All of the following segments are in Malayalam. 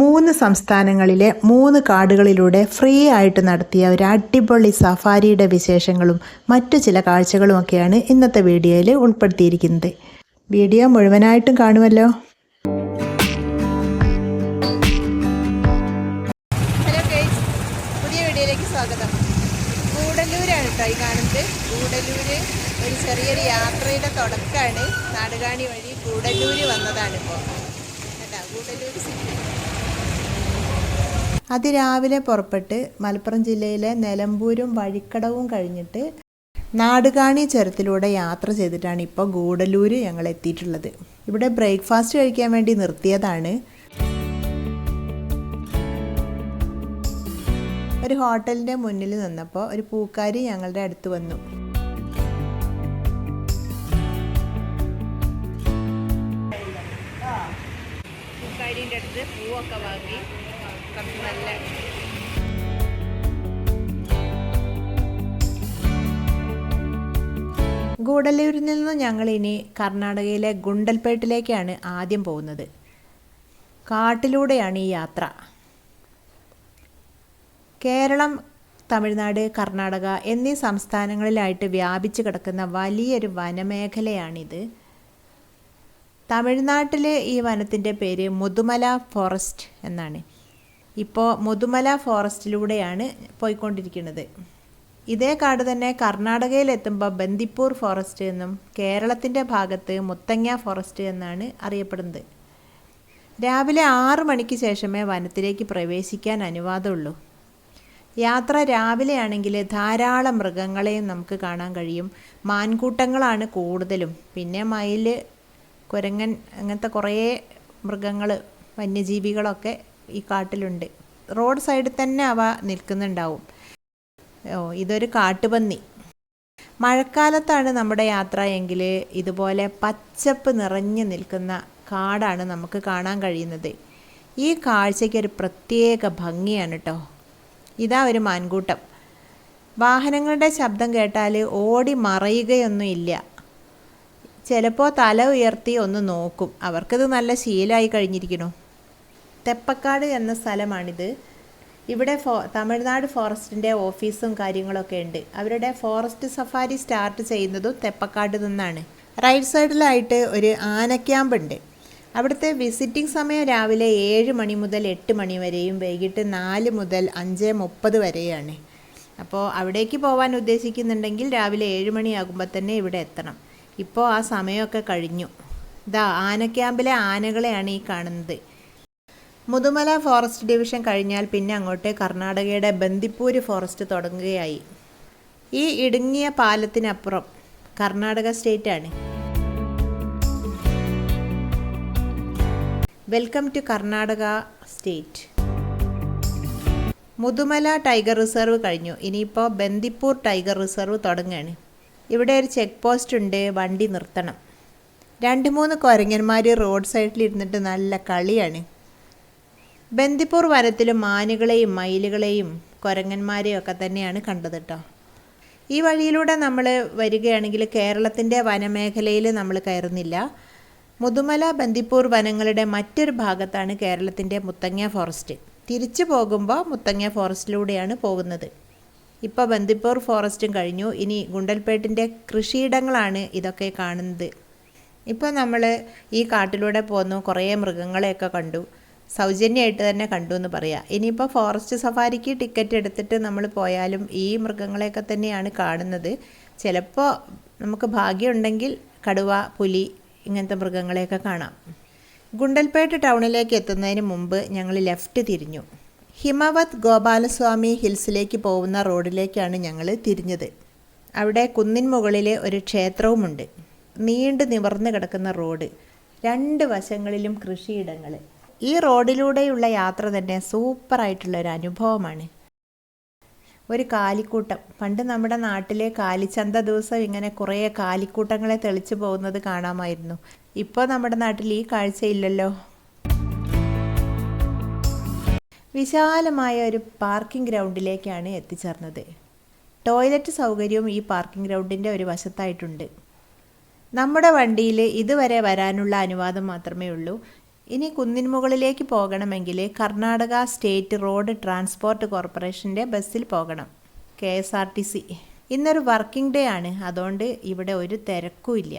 മൂന്ന് സംസ്ഥാനങ്ങളിലെ മൂന്ന് കാടുകളിലൂടെ ഫ്രീ ആയിട്ട് നടത്തിയ ഒരു അടിപൊളി സഫാരിയുടെ വിശേഷങ്ങളും മറ്റു ചില കാഴ്ചകളുമൊക്കെയാണ് ഇന്നത്തെ വീഡിയോയിൽ ഉൾപ്പെടുത്തിയിരിക്കുന്നത്. വീഡിയോ മുഴുവനായിട്ടും കാണുമല്ലോ. സ്വാഗതം. ഗൂഡല്ലൂരാണ് കേട്ടോ ഈ കാണുന്നത്. ഗൂഡല്ലൂര് ഒരു ചെറിയൊരു യാത്രയുടെ തുടക്കമാണ്. നാടുകാണി വഴി ഗൂഡല്ലൂര് വന്നതാണ് ഇപ്പോൾ കേട്ടോ ഗൂഡല്ലൂര് സിറ്റി അതിരാവിലെ പുറപ്പെട്ട് മലപ്പുറം ജില്ലയിലെ നിലമ്പൂരും വഴിക്കടവും കഴിഞ്ഞിട്ട് നാടുകാണി ചുരത്തിലൂടെ യാത്ര ചെയ്തിട്ടാണ് ഇപ്പോൾ ഗൂഡലൂർ ഞങ്ങൾ എത്തിയിട്ടുള്ളത്. ഇവിടെ ബ്രേക്ക്ഫാസ്റ്റ് കഴിക്കാൻ വേണ്ടി നിർത്തിയതാണ്. ഒരു ഹോട്ടലിന്റെ മുന്നിൽ നിന്നപ്പോൾ ഒരു പൂക്കാരി ഞങ്ങളുടെ അടുത്ത് വന്നു. അടുത്ത് പൂവൊക്കെ വാങ്ങി. നല്ല ഗൂഡല്ലൂരിൽ നിന്ന് ഞങ്ങൾ ഇനി കർണാടകയിലെ ഗുണ്ടൽപേട്ടിലേക്കാണ് ആദ്യം പോകുന്നത്. കാട്ടിലൂടെയാണ് ഈ യാത്ര. കേരളം തമിഴ്നാട് കർണാടക എന്നീ സംസ്ഥാനങ്ങളിലായിട്ട് വ്യാപിച്ചു കിടക്കുന്ന വലിയൊരു വനമേഖലയാണിത്. തമിഴ്നാട്ടിലെ ഈ വനത്തിന്റെ പേര് മുതുമല ഫോറസ്റ്റ് എന്നാണ്. ഇപ്പോൾ മുതുമല ഫോറസ്റ്റിലൂടെയാണ് പോയിക്കൊണ്ടിരിക്കുന്നത്. ഇതേ കാട് തന്നെ കർണാടകയിലെത്തുമ്പോൾ ബന്ദിപ്പൂർ ഫോറസ്റ്റ് എന്നും കേരളത്തിന്റെ ഭാഗത്ത് മുത്തങ്ങ ഫോറസ്റ്റ് എന്നാണ് അറിയപ്പെടുന്നത്. രാവിലെ ആറ് മണിക്ക് ശേഷമേ വനത്തിലേക്ക് പ്രവേശിക്കാൻ അനുവാദമുള്ളൂ. യാത്ര രാവിലെയാണെങ്കിൽ ധാരാളം മൃഗങ്ങളെയും നമുക്ക് കാണാൻ കഴിയും. മാൻകൂട്ടങ്ങളാണ് കൂടുതലും. പിന്നെ മയിൽ കുരങ്ങൻ അങ്ങനത്തെ കുറേ മൃഗങ്ങൾ വന്യജീവികളൊക്കെ ഈ കാട്ടിലുണ്ട്. റോഡ് സൈഡിൽ തന്നെ അവ നിൽക്കുന്നുണ്ടാവും. ഓ ഇതൊരു കാട്ടുപന്നി. മഴക്കാലത്താണ് നമ്മുടെ യാത്ര എങ്കിൽ ഇതുപോലെ പച്ചപ്പ് നിറഞ്ഞു നിൽക്കുന്ന കാടാണ് നമുക്ക് കാണാൻ കഴിയുന്നത്. ഈ കാഴ്ചയ്ക്ക് ഒരു പ്രത്യേക ഭംഗിയാണ് കേട്ടോ ഇതാ ഒരു മാൻകൂട്ടം. വാഹനങ്ങളുടെ ശബ്ദം കേട്ടാൽ ഓടി മറയുകയൊന്നും ഇല്ല. ചിലപ്പോൾ തല ഉയർത്തി ഒന്ന് നോക്കും. അവർക്കത് നല്ല ശീലമായി കഴിഞ്ഞിരിക്കണു. തെപ്പക്കാട് എന്ന സ്ഥലമാണിത്. ഇവിടെ ഫോ തമിഴ്നാട് ഫോറസ്റ്റിന്റെ ഓഫീസും കാര്യങ്ങളൊക്കെ ഉണ്ട്. അവരുടെ ഫോറസ്റ്റ് സഫാരി സ്റ്റാർട്ട് ചെയ്യുന്നതും തെപ്പക്കാട് നിന്നാണ്. റൈറ്റ് സൈഡിലായിട്ട് ഒരു ആന ക്യാമ്പ് ഉണ്ട് അവിടുത്തെ വിസിറ്റിംഗ് സമയം രാവിലെ ഏഴ് മണി മുതൽ എട്ട് മണി വരെയും വൈകിട്ട് നാല് മുതൽ അഞ്ച് മുപ്പത് വരെയാണ്. അപ്പോൾ അവിടേക്ക് പോകാൻ ഉദ്ദേശിക്കുന്നുണ്ടെങ്കിൽ രാവിലെ ഏഴ് മണിയാകുമ്പോൾ തന്നെ ഇവിടെ എത്തണം. ഇപ്പോൾ ആ സമയമൊക്കെ കഴിഞ്ഞു. ഇതാ ആന ക്യാമ്പിലെ ആനകളെയാണ് ഈ കാണുന്നത്. മുതുമല ഫോറസ്റ്റ് ഡിവിഷൻ കഴിഞ്ഞാൽ പിന്നെ അങ്ങോട്ട് കർണാടകയുടെ ബന്ദിപ്പൂര് ഫോറസ്റ്റ് തുടങ്ങുകയായി. ഈ ഇടുങ്ങിയ പാലത്തിനപ്പുറം കർണാടക സ്റ്റേറ്റ് ആണ് welcome to Karnataka state. Mudumalai tiger reserve കഴിഞ്ഞു. ഇനിയിപ്പോൾ ബന്ദിപ്പൂർ ടൈഗർ റിസർവ് തുടങ്ങുകയാണ് ഇവിടെ ഒരു ചെക്ക് പോസ്റ്റ് ഉണ്ട് വണ്ടി നിർത്തണം. രണ്ട് മൂന്ന് കുരങ്ങന്മാർ റോഡ് സൈഡിൽ ഇരുന്നിട്ട് നല്ല കളിയാണ്. ബന്ദിപ്പൂർ വനത്തിലും മാനുകളെയും മയിലുകളെയും കുരങ്ങന്മാരെയും ഒക്കെ തന്നെയാണ് കണ്ടത് കേട്ടോ. ഈ വഴിയിലൂടെ നമ്മൾ വരികയാണെങ്കിൽ കേരളത്തിന്റെ വനമേഖലയിൽ നമ്മൾ കയറുന്നില്ല. മുതുമല ബന്ദിപ്പൂർ വനങ്ങളുടെ മറ്റൊരു ഭാഗത്താണ് കേരളത്തിന്റെ മുത്തങ്ങ ഫോറസ്റ്റ്. തിരിച്ചു പോകുമ്പോൾ മുത്തങ്ങ ഫോറസ്റ്റിലൂടെയാണ് പോകുന്നത്. ഇപ്പോൾ ബന്ദിപ്പൂർ ഫോറസ്റ്റും കഴിഞ്ഞു. ഇനി ഗുണ്ടൽപേട്ടിന്റെ കൃഷിയിടങ്ങളാണ് ഇതൊക്കെ കാണുന്നത്. ഇപ്പോൾ നമ്മൾ ഈ കാട്ടിലൂടെ പോന്നു കുറേ മൃഗങ്ങളെയൊക്കെ കണ്ടു. സൗജന്യമായിട്ട് തന്നെ കണ്ടു എന്ന് പറയാം. ഇനിയിപ്പോൾ ഫോറസ്റ്റ് സഫാരിക്ക് ടിക്കറ്റ് എടുത്തിട്ട് നമ്മൾ പോയാലും ഈ മൃഗങ്ങളെയൊക്കെ തന്നെയാണ് കാണുന്നത്. ചിലപ്പോൾ നമുക്ക് ഭാഗ്യമുണ്ടെങ്കിൽ കടുവ പുലി ഇങ്ങനത്തെ മൃഗങ്ങളെയൊക്കെ കാണാം. ഗുണ്ടൽപേട്ട് ടൗണിലേക്ക് എത്തുന്നതിന് മുമ്പ് ഞങ്ങൾ ലെഫ്റ്റ് തിരിഞ്ഞു. ഹിമവത് ഗോപാലസ്വാമി ഹിൽസിലേക്ക് പോകുന്ന റോഡിലേക്കാണ് ഞങ്ങൾ തിരിഞ്ഞത്. അവിടെ കുന്നിൻ മുകളിൽ ഒരു ക്ഷേത്രവുമുണ്ട്. നീണ്ടു നിവർന്നു കിടക്കുന്ന റോഡ്. രണ്ട് വശങ്ങളിലും കൃഷിയിടങ്ങൾ ഈ റോഡിലൂടെയുള്ള യാത്ര തന്നെ സൂപ്പറായിട്ടുള്ള ഒരു അനുഭവമാണ്. ഒരു കാലിക്കൂട്ടം. പണ്ട് നമ്മുടെ നാട്ടിലെ കാലിച്ചന്ത ദിവസം ഇങ്ങനെ കുറേ കാലിക്കൂട്ടങ്ങളെ തെളിച്ചു പോകുന്നത് കാണാമായിരുന്നു. ഇപ്പോൾ നമ്മുടെ നാട്ടിൽ ഈ കാഴ്ചയില്ലല്ലോ. വിശാലമായ ഒരു പാർക്കിംഗ് ഗ്രൗണ്ടിലേക്കാണ് എത്തിച്ചേർന്നത്. ടോയ്ലറ്റ് സൗകര്യവും ഈ പാർക്കിംഗ് ഗ്രൗണ്ടിന്റെ ഒരു വശത്തായിട്ടുണ്ട്. നമ്മുടെ വണ്ടിയിൽ ഇതുവരെ വരാനുള്ള അനുവാദം മാത്രമേ ഉള്ളൂ. ഇനി കുന്നിൻ മുകളിലേക്ക് പോകണമെങ്കിൽ കർണാടക സ്റ്റേറ്റ് റോഡ് ട്രാൻസ്പോർട്ട് കോർപ്പറേഷന്റെ ബസ്സിൽ പോകണം K S R T C. ഇന്നൊരു വർക്കിംഗ് ഡേ ആണ് അതുകൊണ്ട് ഇവിടെ ഒരു തിരക്കുമില്ല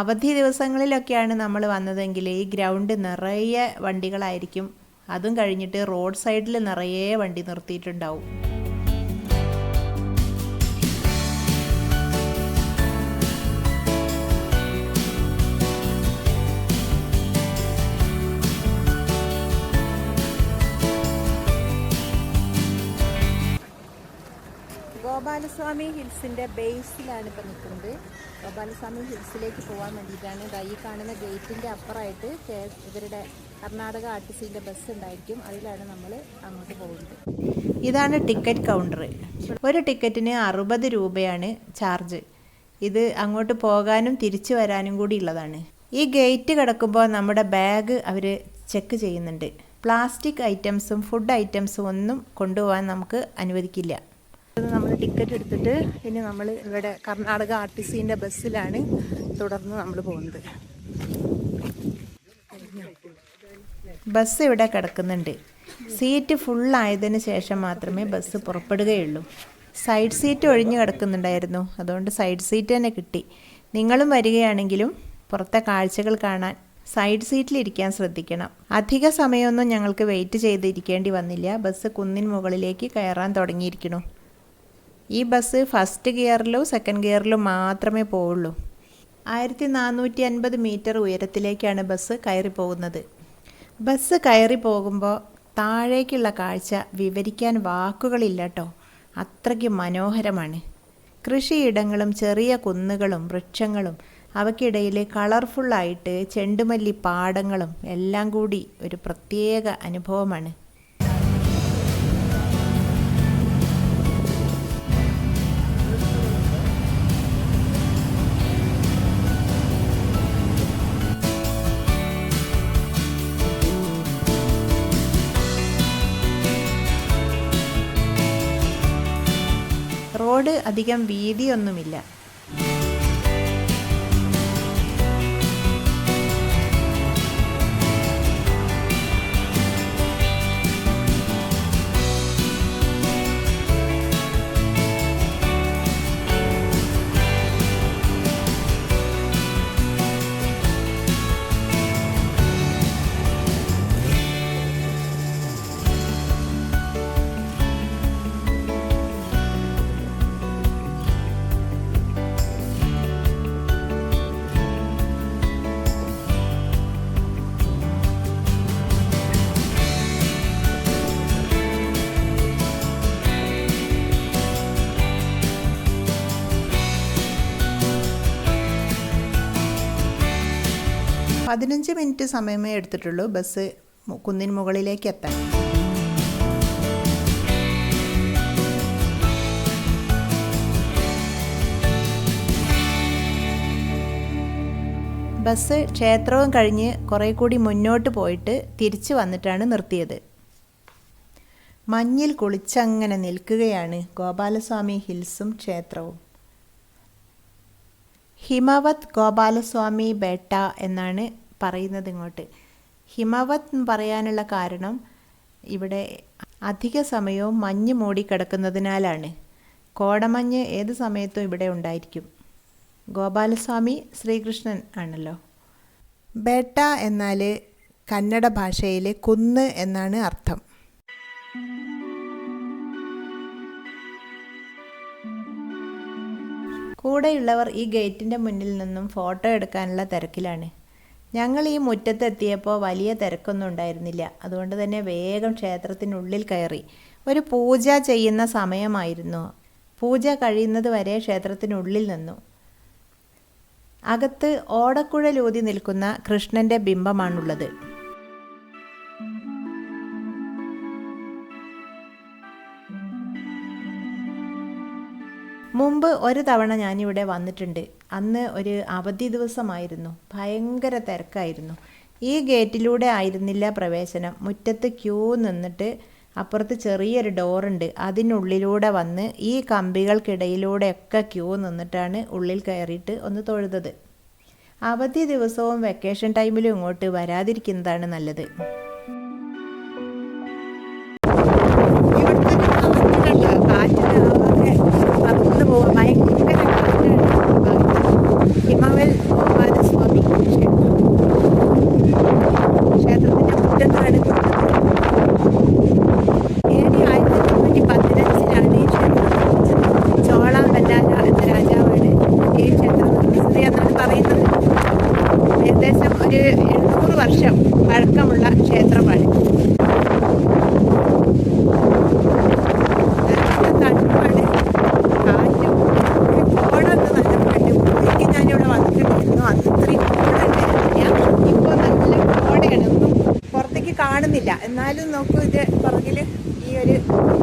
അവധി ദിവസങ്ങളിലൊക്കെയാണ് നമ്മൾ വന്നതെങ്കിൽ ഈ ഗ്രൗണ്ട് നിറയെ വണ്ടികളായിരിക്കും. അതും കഴിഞ്ഞിട്ട് റോഡ് സൈഡിൽ നിറയെ വണ്ടി നിർത്തിയിട്ടുണ്ടാവും. ഗോപാലസ്വാമി ഹിൽസിന്റെ ബേസിലാണ് ഇപ്പോൾ നിൽക്കുന്നത് ഗോപാലസ്വാമി ഹിൽസിലേക്ക് പോകാൻ വേണ്ടിയിട്ടാണ് ദാ ഈ കാണുന്ന ഗേറ്റിന്റെ അപ്പുറമായിട്ട് ഇവരുടെ കർണാടക ആർ ടി സിന്റെ ബസ് ഉണ്ടായിരിക്കും. അതിലാണ് നമ്മൾ അങ്ങോട്ട് പോകുന്നത്. ഇതാണ് ടിക്കറ്റ് കൗണ്ടർ. ഒരു ടിക്കറ്റിന് അറുപത് രൂപയാണ് ചാർജ്. ഇത് അങ്ങോട്ട് പോകാനും തിരിച്ചു വരാനും കൂടി ഉള്ളതാണ്. ഈ ഗേറ്റ് കിടക്കുമ്പോൾ നമ്മുടെ ബാഗ് അവർ ചെക്ക് ചെയ്യുന്നുണ്ട്. പ്ലാസ്റ്റിക് ഐറ്റംസും ഫുഡ് ഐറ്റംസും ഒന്നും കൊണ്ടുപോകാൻ നമുക്ക് അനുവദിക്കില്ല. ടിക്കറ്റ് എടുത്തിട്ട് ഇനി നമ്മൾ ഇവിടെ കർണാടക ആർ ടി സിന്റെ ബസ്സിലാണ് തുടർന്ന് നമ്മൾ പോകുന്നത്. ബസ് ഇവിടെ കിടക്കുന്നുണ്ട്. സീറ്റ് ഫുള്ളായതിന് ശേഷം മാത്രമേ ബസ് പുറപ്പെടുകയുള്ളൂ. സൈഡ് സീറ്റ് ഒഴിഞ്ഞു കിടക്കുന്നുണ്ടായിരുന്നു. അതുകൊണ്ട് സൈഡ് സീറ്റ് തന്നെ കിട്ടി. നിങ്ങളും വരികയാണെങ്കിലും പുറത്തെ കാഴ്ചകൾ കാണാൻ സൈഡ് സീറ്റിലിരിക്കാൻ ശ്രദ്ധിക്കണം. അധിക സമയമൊന്നും ഞങ്ങൾക്ക് വെയിറ്റ് ചെയ്തിരിക്കേണ്ടി വന്നില്ല. ബസ് കുന്നിൻ മുകളിലേക്ക് കയറാൻ തുടങ്ങിയിരിക്കണു ഈ ബസ് ഫസ്റ്റ് ഗിയറിലോ സെക്കൻഡ് ഗിയറിലോ മാത്രമേ പോവുള്ളൂ. ആയിരത്തി നാനൂറ്റി അൻപത് മീറ്റർ ഉയരത്തിലേക്കാണ് ബസ് കയറി പോകുന്നത്. ബസ് കയറി പോകുമ്പോൾ താഴേക്കുള്ള കാഴ്ച വിവരിക്കാൻ വാക്കുകളില്ല കേട്ടോ അത്രയ്ക്ക് മനോഹരമാണ്. കൃഷിയിടങ്ങളും ചെറിയ കുന്നുകളും വൃക്ഷങ്ങളും അവയ്ക്കിടയിൽ കളർഫുള്ളായിട്ട് ചെണ്ടുമല്ലി പാടങ്ങളും എല്ലാം കൂടി ഒരു പ്രത്യേക അനുഭവമാണ്. റോഡ് അധികം വീതിയൊന്നുമില്ല. പതിനഞ്ച് മിനിറ്റ് സമയമേ എടുത്തിട്ടുള്ളൂ. ബസ് കുന്നിൻ മുകളിലേക്ക് എത്താൻ. ബസ് ക്ഷേത്രവും കഴിഞ്ഞ് കുറേ കൂടി മുന്നോട്ട് പോയിട്ട് തിരിച്ചു വന്നിട്ടാണ് നിർത്തിയത്. മഞ്ഞിൽ കുളിച്ചങ്ങനെ നിൽക്കുകയാണ് ഗോപാലസ്വാമി ഹിൽസും ക്ഷേത്രവും. ഹിമവത് ഗോപാലസ്വാമി ബേട്ട എന്നാണ് പറയുന്നത് ഇങ്ങോട്ട്. ഹിമവത് എന്ന് പറയാനുള്ള കാരണം ഇവിടെ അധിക സമയവും മഞ്ഞ് മൂടിക്കിടക്കുന്നതിനാലാണ്. കോടമഞ്ഞ് ഏത് സമയത്തും ഇവിടെ ഉണ്ടായിരിക്കും. ഗോപാലസ്വാമി ശ്രീകൃഷ്ണൻ ആണല്ലോ. ബേട്ട എന്നാൽ കന്നഡ ഭാഷയിലെ കുന്ന് എന്നാണ് അർത്ഥം. കൂടെയുള്ളവർ ഈ ഗേറ്റിന്റെ മുന്നിൽ നിന്നും ഫോട്ടോ എടുക്കാനുള്ള തിരക്കിലാണ്. ഞങ്ങൾ ഈ മുറ്റത്തെത്തിയപ്പോൾ വലിയ തിരക്കൊന്നും ഉണ്ടായിരുന്നില്ല. അതുകൊണ്ട് തന്നെ വേഗം ക്ഷേത്രത്തിനുള്ളിൽ കയറി. ഒരു പൂജ ചെയ്യുന്ന സമയമായിരുന്നു. പൂജ കഴിയുന്നത് വരെ ക്ഷേത്രത്തിനുള്ളിൽ നിന്നു. അകത്ത് ഓടക്കുഴലൂതി നിൽക്കുന്ന കൃഷ്ണന്റെ ബിംബമാണുള്ളത്. മുമ്പ് ഒരു തവണ ഞാനിവിടെ വന്നിട്ടുണ്ട്. അന്ന് ഒരു അവധി ദിവസമായിരുന്നു. ഭയങ്കര തിരക്കായിരുന്നു. ഈ ഗേറ്റിലൂടെ ആയിരുന്നില്ല പ്രവേശനം. മുറ്റത്ത് ക്യൂ നിന്നിട്ട് അപ്പുറത്ത് ചെറിയൊരു ഡോറുണ്ട്. അതിനുള്ളിലൂടെ വന്ന് ഈ കമ്പികൾക്കിടയിലൂടെയൊക്കെ ക്യൂ നിന്നിട്ടാണ് ഉള്ളിൽ കയറിയിട്ട് ഒന്ന് തൊഴുതത്. അവധി ദിവസവും വെക്കേഷൻ ടൈമിലും ഇങ്ങോട്ട് വരാതിരിക്കുന്നതാണ് നല്ലത് ഇവിടുത്തെ കാറ്റുണ്ടല്ലോ, കാറ്റിന് ആകെ പറന്ന് പോവാ. ഭയങ്കര കാറ്റാണ് ഈ ഭാഗത്ത്. ഹിമവൽ ഗോപാലസ്വാമി ക്ഷേത്രം. ക്ഷേത്രത്തിന്റെ മുറ്റത്താണ് എ ഡി ആയിരത്തി തൊണ്ണൂറ്റി പതിനഞ്ചിലാണ് ഈ ക്ഷേത്രം നിർമ്മിച്ചത് ചോള ബല്ലാര എന്ന രാജാവാണ് ഈ ക്ഷേത്രം നിർമ്മിച്ചത് എന്നാണ് പറയുന്നത് ഏകദേശം ഒരു എണ്ണൂറ് വർഷം പഴക്കമുള്ള ക്ഷേത്രമാണ് നല്ല തണുപ്പാണ് കാറ്റും കോടൊക്കെ നല്ലപോലെ ഒരിക്കൽ ഞാനിവിടെ വന്നിട്ടുണ്ടായിരുന്നു അത്രയും കോടുണ്ടായിരുന്നില്ല ഇപ്പോൾ നല്ല കോടയാണ് ഒന്നും പുറത്തേക്ക് കാണുന്നില്ല എന്നാലും നോക്കൂ ഇത് പുറകിൽ ഈ ഒരു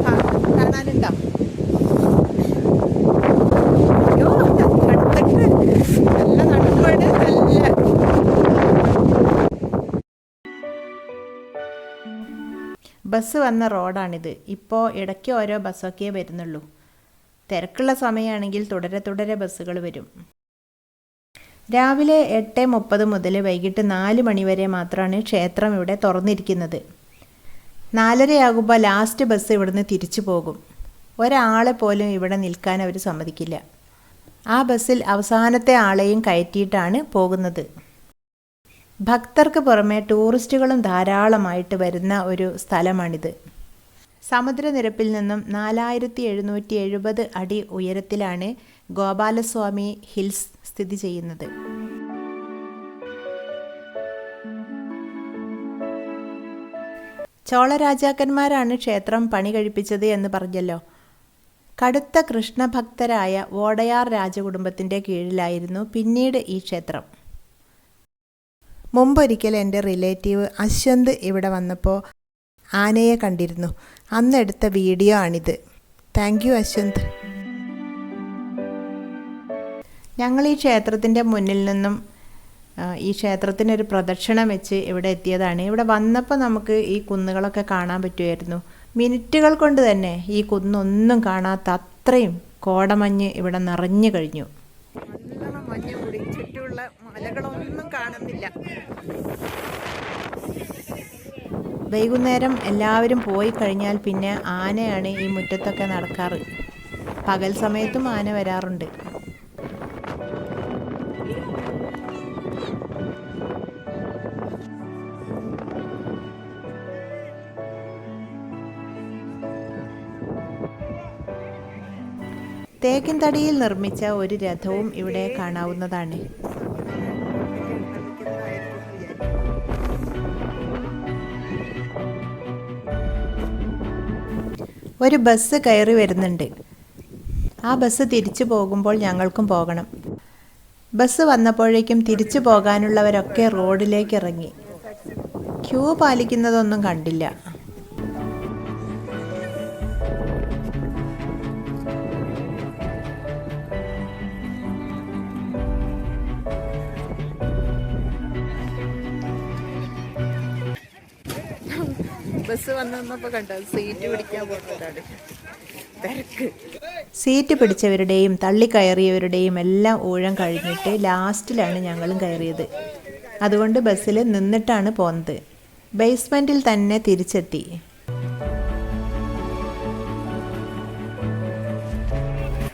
ഭാഗം കാണാനുണ്ടോ അയ്യോ അടുത്തിട്ട് നല്ല തണുപ്പാണ് നല്ല ബസ് വന്ന റോഡാണിത്. ഇപ്പോൾ ഇടയ്ക്ക് ഓരോ ബസ്സൊക്കെ വരുന്നുള്ളൂ. തിരക്കുള്ള സമയമാണെങ്കിൽ തുടരെ തുടരെ ബസ്സുകൾ വരും. രാവിലെ എട്ട് മുപ്പത് മുതൽ വൈകിട്ട് നാല് മണി വരെ മാത്രമാണ് ക്ഷേത്രം ഇവിടെ തുറന്നിരിക്കുന്നത്. നാലരയാകുമ്പോൾ ലാസ്റ്റ് ബസ് ഇവിടുന്ന് തിരിച്ചു പോകും. ഒരാളെ പോലും ഇവിടെ നിൽക്കാൻ അവർ സമ്മതിക്കില്ല. ആ ബസ്സിൽ അവസാനത്തെ ആളെയും കയറ്റിയിട്ടാണ് പോകുന്നത്. ഭക്തർക്ക് പുറമെ ടൂറിസ്റ്റുകളും ധാരാളമായിട്ട് വരുന്ന ഒരു സ്ഥലമാണിത്. സമുദ്രനിരപ്പിൽ നിന്നും നാലായിരത്തി എഴുന്നൂറ്റി എഴുപത് അടി ഉയരത്തിലാണ് ഗോപാലസ്വാമി ഹിൽസ് സ്ഥിതി ചെയ്യുന്നത്. ചോള രാജാക്കന്മാരാണ് ക്ഷേത്രം പണി കഴിപ്പിച്ചത് എന്ന് പറഞ്ഞല്ലോ. കടുത്ത കൃഷ്ണഭക്തരായ വോടയാർ രാജകുടുംബത്തിന്റെ കീഴിലായിരുന്നു പിന്നീട് ഈ ക്ഷേത്രം. മുമ്പൊരിക്കൽ എന്റെ റിലേറ്റീവ് അശ്വന്ത് ഇവിടെ വന്നപ്പോൾ ആനയെ കണ്ടിരുന്നു. അന്നെടുത്ത വീഡിയോ ആണിത്. Thank you Ashwanth. ഞങ്ങൾ ഈ ക്ഷേത്രത്തിന്റെ മുന്നിൽ നിന്നും ഈ ക്ഷേത്രത്തിനൊരു പ്രദക്ഷിണം വെച്ച് ഇവിടെ എത്തിയതാണ്. ഇവിടെ വന്നപ്പോൾ നമുക്ക് ഈ കുന്നുകളൊക്കെ കാണാൻ പറ്റുമായിരുന്നു. മിനിറ്റുകൾ കൊണ്ട് തന്നെ ഈ കുന്നൊന്നും കാണാത്ത അത്രയും കോടമഞ്ഞ് ഇവിടെ നിറഞ്ഞു കഴിഞ്ഞു. മഞ്ഞ് കൂടി ചുറ്റുമുള്ള മലകളൊന്നും കാണുന്നില്ല. വൈകുന്നേരം എല്ലാവരും പോയി കഴിഞ്ഞാൽ പിന്നെ ആനയാണ് ഈ മുറ്റത്തൊക്കെ നടക്കാറ്. പകൽ സമയത്തും ആന വരാറുണ്ട്. തേക്കിൻ തടിയിൽ നിർമ്മിച്ച ഒരു രഥവും ഇവിടെ കാണാവുന്നതാണ്. ഒരു ബസ് കയറി വരുന്നുണ്ട്. ആ ബസ് തിരിച്ചു പോകുമ്പോൾ ഞങ്ങൾക്കും പോകണം. ബസ് വന്നപ്പോഴേക്കും തിരിച്ചു പോകാനുള്ളവരൊക്കെ റോഡിലേക്ക് ഇറങ്ങി. ക്യൂ പാലിക്കുന്നതൊന്നും കണ്ടില്ല. ബസ് വന്നപ്പോ കണ്ടോ? സീറ്റ് പിടിക്കാൻ പോകുന്നതാണ് തിരക്ക്. സീറ്റ് പിടിച്ചവരുടെയും തള്ളിക്കയറിയവരുടെയും എല്ലാം ഊഴം കഴിഞ്ഞിട്ട് ലാസ്റ്റിലാണ് ഞങ്ങളും കയറിയത്. അതുകൊണ്ട് ബസ്സിൽ നിന്നിട്ടാണ് പോന്നത്. ബേസ്മെന്റിൽ തന്നെ തിരിച്ചെത്തി.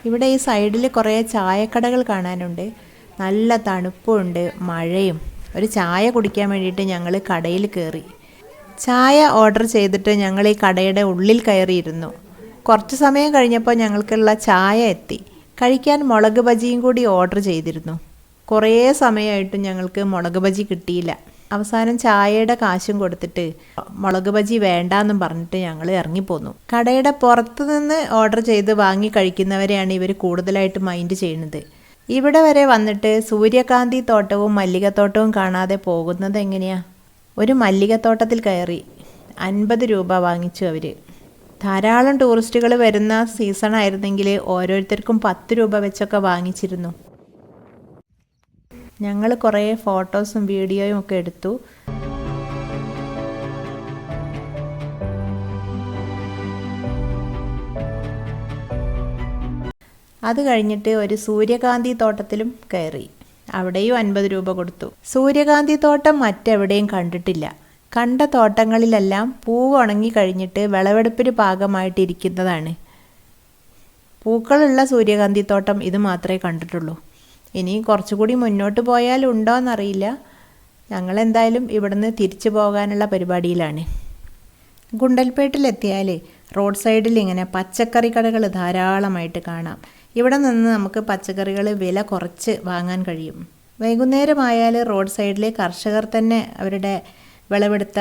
ഇവിടെ ഈ സൈഡിൽ കുറേ ചായക്കടകൾ കാണാനുണ്ട്. നല്ല തണുപ്പുണ്ട് മഴയും. ഒരു ചായ കുടിക്കാൻ വേണ്ടിയിട്ട് ഞങ്ങൾ കടയിൽ കയറി ചായ ഓർഡർ ചെയ്തിട്ട് ഞങ്ങൾ ഈ കടയുടെ ഉള്ളിൽ കയറിയിരുന്നു. കുറച്ച് സമയം കഴിഞ്ഞപ്പോൾ ഞങ്ങൾക്കുള്ള ചായ എത്തി. കഴിക്കാൻ മുളക് ബജിയും കൂടി ഓർഡർ ചെയ്തിരുന്നു. കുറേ സമയമായിട്ടും ഞങ്ങൾക്ക് മുളക് ബജി കിട്ടിയില്ല. അവസാനം ചായയുടെ കാശും കൊടുത്തിട്ട് മുളക് ബജി വേണ്ടാന്നും പറഞ്ഞിട്ട് ഞങ്ങൾ ഇറങ്ങിപ്പോന്നു. കടയുടെ പുറത്ത് നിന്ന് ഓർഡർ ചെയ്ത് വാങ്ങി കഴിക്കുന്നവരെയാണ് ഇവർ കൂടുതലായിട്ട് മൈൻഡ് ചെയ്യുന്നത്. ഇവിടെ വരെ വന്നിട്ട് സൂര്യകാന്തി തോട്ടവും മല്ലികത്തോട്ടവും കാണാതെ പോകുന്നത് എങ്ങനെയാ? ഒരു മല്ലികത്തോട്ടത്തിൽ കയറി അൻപത് രൂപ വാങ്ങിച്ചു അവർ ധാരാളം ടൂറിസ്റ്റുകൾ വരുന്ന സീസൺ ആയിരുന്നെങ്കിൽ ഓരോരുത്തർക്കും പത്ത് രൂപ വെച്ചൊക്കെ വാങ്ങിച്ചിരുന്നു. ഞങ്ങൾ കുറേ ഫോട്ടോസും വീഡിയോയും ഒക്കെ എടുത്തു. അത് കഴിഞ്ഞിട്ട് ഒരു സൂര്യകാന്തി തോട്ടത്തിലും കയറി. അവിടെയും അൻപത് രൂപ കൊടുത്തു. സൂര്യകാന്തി തോട്ടം മറ്റെവിടെയും കണ്ടിട്ടില്ല. കണ്ട തോട്ടങ്ങളിലെല്ലാം പൂവ് ഉണങ്ങി കഴിഞ്ഞിട്ട് വിളവെടുപ്പിന് പാകമായിട്ടിരിക്കുന്നതാണ്. പൂക്കളുള്ള സൂര്യകാന്തി തോട്ടം ഇത് മാത്രമേ കണ്ടിട്ടുള്ളൂ. ഇനി കുറച്ചുകൂടി മുന്നോട്ട് പോയാൽ ഉണ്ടോ എന്നറിയില്ല ഞങ്ങളെന്തായാലും ഇവിടുന്ന് തിരിച്ചു പോകാനുള്ള പരിപാടിയിലാണ്. ഗുണ്ടൽപേട്ടിലെത്തിയാൽ റോഡ് സൈഡിൽ ഇങ്ങനെ പച്ചക്കറി കടകൾ ധാരാളമായിട്ട് കാണാം. ഇവിടെ നിന്ന് നമുക്ക് പച്ചക്കറികൾ വില കുറച്ച് വാങ്ങാൻ കഴിയും. വൈകുന്നേരമായാൽ റോഡ് സൈഡിലെ കർഷകർ തന്നെ അവരുടെ വിളവെടുത്ത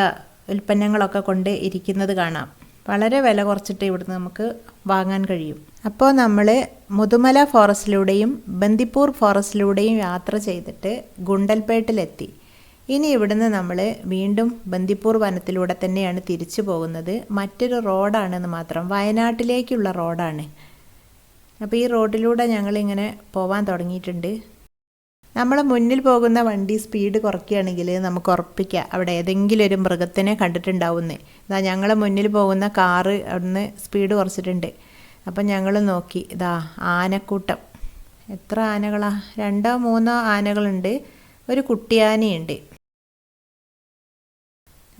ഉൽപ്പന്നങ്ങളൊക്കെ കൊണ്ട് ഇരിക്കുന്നത് കാണാം. വളരെ വില കുറച്ചിട്ട് ഇവിടുന്ന് നമുക്ക് വാങ്ങാൻ കഴിയും. അപ്പോൾ നമ്മൾ മുതുമല ഫോറസ്റ്റിലൂടെയും ബന്ദിപ്പൂർ ഫോറസ്റ്റിലൂടെയും യാത്ര ചെയ്തിട്ട് ഗുണ്ടൽപേട്ടിലെത്തി. ഇനി ഇവിടുന്ന് നമ്മൾ വീണ്ടും ബന്ദിപ്പൂർ വനത്തിലൂടെ തന്നെയാണ് തിരിച്ചു പോകുന്നത്. മറ്റൊരു റോഡാണെന്ന് മാത്രം. വയനാട്ടിലേക്കുള്ള റോഡാണ്. അപ്പോൾ ഈ റോഡിലൂടെ ഞങ്ങളിങ്ങനെ പോവാൻ തുടങ്ങിയിട്ടുണ്ട്. നമ്മൾ മുന്നിൽ പോകുന്ന വണ്ടി സ്പീഡ് കുറയ്ക്കുകയാണെങ്കിൽ നമുക്ക് ഉറപ്പിക്കാം. അവിടെ ഏതെങ്കിലും ഒരു മൃഗത്തിനെ കണ്ടിട്ടുണ്ടാവുന്നേ ഇതാ ഞങ്ങൾ മുന്നിൽ പോകുന്ന കാറ് അവിടുന്ന് സ്പീഡ് കുറച്ചിട്ടുണ്ട്. അപ്പം ഞങ്ങൾ നോക്കി ഇതാ ആനക്കൂട്ടം. എത്ര ആനകളാ? രണ്ടോ മൂന്നോ ആനകളുണ്ട്. ഒരു കുട്ടിയാനയുണ്ട്.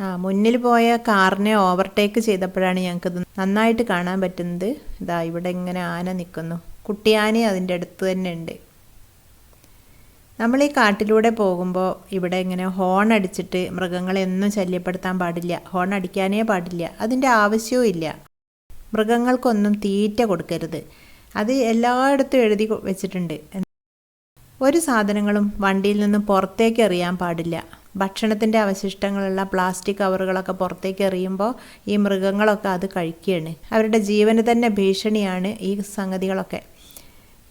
ആ മുന്നിൽ പോയ കാറിനെ ഓവർടേക്ക് ചെയ്തപ്പോഴാണ് ഞങ്ങൾക്കിത് നന്നായിട്ട് കാണാൻ പറ്റുന്നത്. ഇതാ ഇവിടെ ഇങ്ങനെ ആന നിൽക്കുന്നു കുട്ടിയാന അതിന്റെ അടുത്ത് തന്നെ ഉണ്ട്. നമ്മൾ ഈ കാട്ടിലൂടെ പോകുമ്പോൾ ഇവിടെ ഇങ്ങനെ ഹോൺ അടിച്ചിട്ട് മൃഗങ്ങളെ ഒന്നും ശല്യപ്പെടുത്താൻ പാടില്ല. ഹോൺ അടിക്കാനേ പാടില്ല. അതിന്റെ ആവശ്യവും ഇല്ല. മൃഗങ്ങൾക്കൊന്നും തീറ്റ കൊടുക്കരുത്. അത് എല്ലായിടത്തും എഴുതി വെച്ചിട്ടുണ്ട്. ഒരു സാധനങ്ങളും വണ്ടിയിൽ നിന്ന് പുറത്തേക്ക് എറിയാൻ പാടില്ല. ഭക്ഷണത്തിന്റെ അവശിഷ്ടങ്ങളുള്ള പ്ലാസ്റ്റിക് കവറുകളൊക്കെ പുറത്തേക്ക് എറിയുമ്പോൾ ഈ മൃഗങ്ങളൊക്കെ അത് കഴിക്കുകയാണ്. അവരുടെ ജീവന് തന്നെ ഭീഷണിയാണ് ഈ സംഗതികളൊക്കെ.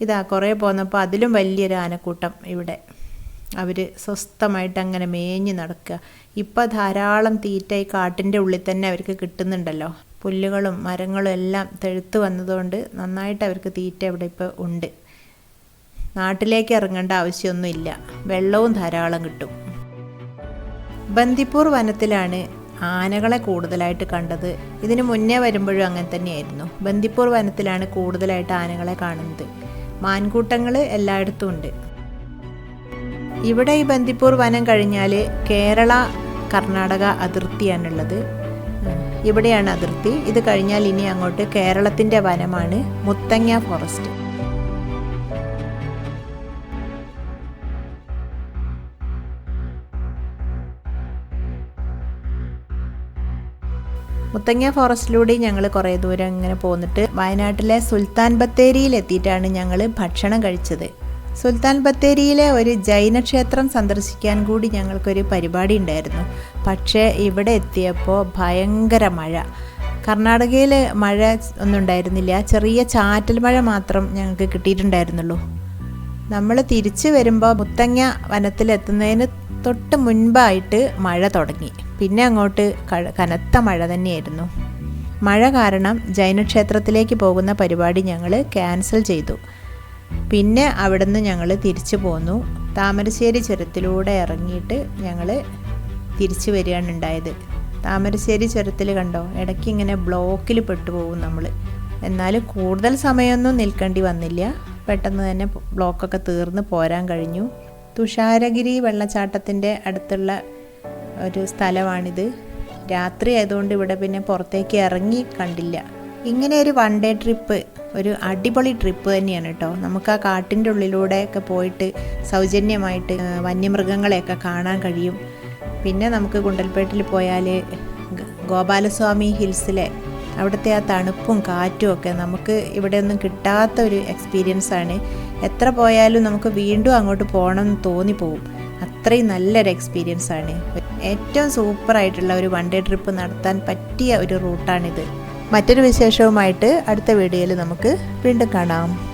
ഇതാ കുറേ പോന്നപ്പോൾ അതിലും വലിയൊരു ആനക്കൂട്ടം ഇവിടെ. അവർ സ്വസ്ഥമായിട്ട് അങ്ങനെ മേഞ്ഞ് നടക്കുക. ഇപ്പോൾ ധാരാളം തീറ്റ ഈ കാട്ടിന്റെ ഉള്ളിൽ തന്നെ അവർക്ക് കിട്ടുന്നുണ്ടല്ലോ. പുല്ലുകളും മരങ്ങളും എല്ലാം തെഴുത്ത് വന്നതുകൊണ്ട് നന്നായിട്ട് അവർക്ക് തീറ്റ ഇവിടെ ഇപ്പോൾ ഉണ്ട്. നാട്ടിലേക്ക് ഇറങ്ങേണ്ട ആവശ്യമൊന്നുമില്ല. വെള്ളവും ധാരാളം കിട്ടും. ബന്ദിപ്പൂർ വനത്തിലാണ് ആനകളെ കൂടുതലായിട്ട് കണ്ടത്. ഇതിന് മുന്നേ വരുമ്പോഴും അങ്ങനെ തന്നെയായിരുന്നു. ബന്ദിപ്പൂർ വനത്തിലാണ് കൂടുതലായിട്ട് ആനകളെ കാണുന്നത്. മാൻകൂട്ടങ്ങൾ എല്ലായിടത്തും ഉണ്ട്. ഇവിടെ ഈ ബന്ദിപ്പൂർ വനം കഴിഞ്ഞാൽ കേരള കർണാടക അതിർത്തിയാണുള്ളത്. ഇവിടെയാണ് അതിർത്തി. ഇത് കഴിഞ്ഞാൽ ഇനി അങ്ങോട്ട് കേരളത്തിന്റെ വനമാണ് മുത്തങ്ങ ഫോറസ്റ്റ്. മുത്തങ്ങ ഫോറസ്റ്റിലൂടെ ഞങ്ങൾ കുറേ ദൂരം ഇങ്ങനെ പോന്നിട്ട് വയനാട്ടിലെ സുൽത്താൻ ബത്തേരിയിൽ എത്തിയിട്ടാണ് ഞങ്ങൾ ഭക്ഷണം കഴിച്ചത്. സുൽത്താൻ ബത്തേരിയിലെ ഒരു ജൈന ക്ഷേത്രം സന്ദർശിക്കാൻ കൂടി ഞങ്ങൾക്കൊരു പരിപാടി ഉണ്ടായിരുന്നു. പക്ഷേ ഇവിടെ എത്തിയപ്പോൾ ഭയങ്കര മഴ. കർണാടകയിൽ മഴ ഒന്നും ഉണ്ടായിരുന്നില്ല. ചെറിയ ചാറ്റൽ മഴ മാത്രം ഞങ്ങൾക്ക് കിട്ടിയിട്ടുണ്ടായിരുന്നുള്ളൂ. നമ്മൾ തിരിച്ചു വരുമ്പോൾ മുത്തങ്ങ വനത്തിലെത്തുന്നതിന് തൊട്ട് മുൻപായിട്ട് മഴ തുടങ്ങി. പിന്നെ അങ്ങോട്ട് കനത്ത മഴ തന്നെയായിരുന്നു. മഴ കാരണം ജൈനക്ഷേത്രത്തിലേക്ക് പോകുന്ന പരിപാടി ഞങ്ങൾ ക്യാൻസൽ ചെയ്തു. പിന്നെ അവിടുന്ന് ഞങ്ങൾ തിരിച്ചു പോന്നു. താമരശ്ശേരി ചുരത്തിലൂടെ ഇറങ്ങിയിട്ട് ഞങ്ങൾ തിരിച്ചു വരികയാണ് ഉണ്ടായത്. താമരശ്ശേരി ചുരത്തിൽ കണ്ടോ? ഇടയ്ക്ക് ഇങ്ങനെ ബ്ലോക്കിൽ പെട്ടുപോകും നമ്മൾ എന്നാൽ കൂടുതൽ സമയമൊന്നും നിൽക്കേണ്ടി വന്നില്ല. പെട്ടെന്ന് തന്നെ ബ്ലോക്കൊക്കെ തീർന്ന് പോരാൻ കഴിഞ്ഞു. തുഷാരഗിരി വെള്ളച്ചാട്ടത്തിന്റെ അടുത്തുള്ള ഒരു സ്ഥലമാണിത്. രാത്രി ആയതുകൊണ്ട് ഇവിടെ പിന്നെ പുറത്തേക്ക് ഇറങ്ങി കണ്ടില്ല. ഇങ്ങനെ ഒരു വൺ ഡേ ട്രിപ്പ് ഒരു അടിപൊളി ട്രിപ്പ് തന്നെയാണ് കേട്ടോ. നമുക്ക് ആ കാട്ടിന്റെ ഉള്ളിലൂടെയൊക്കെ പോയിട്ട് സൗജന്യമായിട്ട് വന്യമൃഗങ്ങളെയൊക്കെ കാണാൻ കഴിയും. പിന്നെ നമുക്ക് ഗുണ്ടൽപേട്ടിൽ പോയാൽ ഗോപാലസ്വാമി ഹിൽസിലെ അവിടുത്തെ ആ തണുപ്പും കാറ്റും ഒക്കെ നമുക്ക് ഇവിടെ ഒന്നും കിട്ടാത്ത ഒരു എക്സ്പീരിയൻസ് ആണ്. എത്ര പോയാലും നമുക്ക് വീണ്ടും അങ്ങോട്ട് പോകണം എന്ന് തോന്നിപ്പോവും. അത്രയും നല്ലൊരു എക്സ്പീരിയൻസ് ആണ്. ഏറ്റവും സൂപ്പറായിട്ടുള്ള ഒരു വൺ ഡേ ട്രിപ്പ് നടത്താൻ പറ്റിയ ഒരു റൂട്ടാണിത് മറ്റൊരു വിശേഷവുമായിട്ട് അടുത്ത വീഡിയോയിൽ നമുക്ക് വീണ്ടും കാണാം.